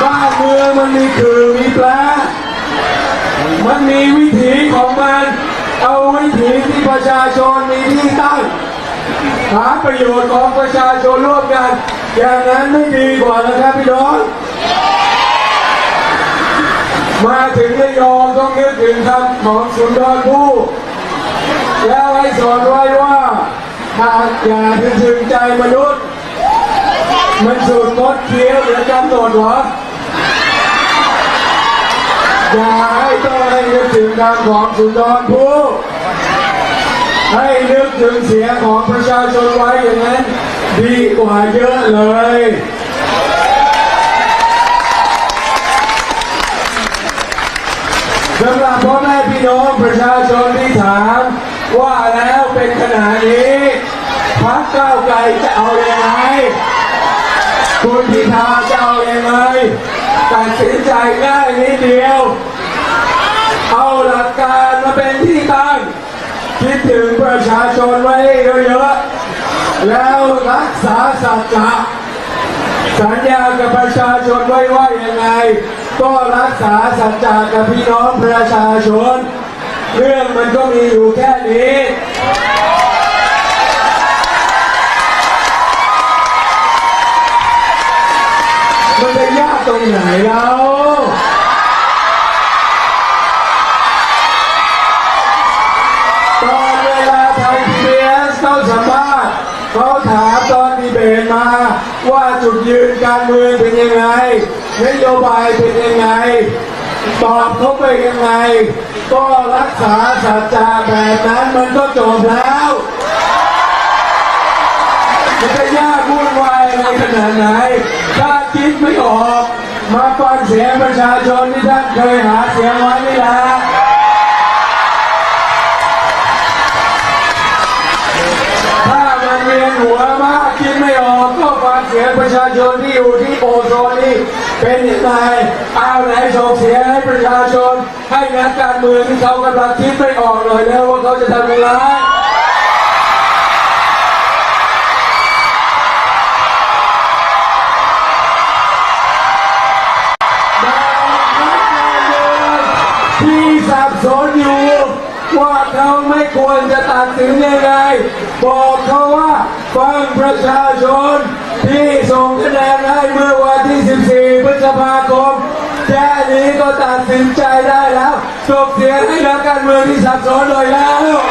บ้านเมืองมันมีคือมีแปลมันมีวิถีของมัน เอาวิถีที่ประชาชนมีที่ตั้ง หาประโยชน์ของประชาชนร่วมกัน อย่างนั้นไม่ดีกว่านะครับพี่น้อง มาถึงระยองต้องนึกถึงคำของสุนทรภู่แล้วให้สอนไว้ว่าหากอย่าถึงถึงใจมนุษย์ มันสูดมดเคี้ยวเหมือนกำหนดหรอ อย่าให้ต้องให้นึกถึงคำของสุนทรภู่ให้นึกถึงเสียงของประชาชนไว้อย่างนั้น ดีกว่าเยอะเลยสำหรับพ่อแม่พี่น้องประชาชนที่ถามว่าแล้วเป็นขนาดนี้พักเก้าวไกลจะเอาอย่างไรคุณพิธาจะเอาอย่างไร ตัดสินใจง่ายนิดเดียว เอาหลักการมาเป็นที่ตั้ง คิดถึงประชาชนไว้เยอะๆ แล้วรักษาสัจจะสัญญากับประชาชนไว้ว่ายังไง ก็รักษาสัจจะกับพี่น้องประชาชน เรื่องมันก็มีอยู่แค่นี้ ไหนแล้วตอนเวลาไทยพีบีเอสเขาสัมภาษณ์เขาถามตอนดีเบตมา ว่าจุดยืนการเมืองเป็นยังไงนโยบายเป็นยังไง ตอบเขาไปยังไง ก็รักษาสัจจะแบบนั้นมันก็จบแล้วมันจะยากวุ่นวายอะไรขนาดไหน ถ้าคิดไม่ออก มาฟังเสียงประชาชนที่ท่านเคยหาเสียงไว้นี่แหละถ้ามันเวียนหัวมากคิดไม่ออกก็ฟังเสียงประชาชนที่อยู่ที่โอโซนนี่เป็นยังไงเอาไหนส่งเสียงให้ประชาชน ให้นักการเมืองที่เขากำลังคิดไม่ออกเลยแล้วว่าเขาจะทำยังไง บสนอยู่ว่าเขาไม่ควรจะตัดสินยังไง บอกเขาว่าฟังประชาชนที่ส่งคะแนนให้เมื่อวันที่ 14 พฤษภาคมแค่นี้ก็ตัดสินใจได้แล้วส่งเสียงให้นักการเมืองที่สับสนเลยแล้ว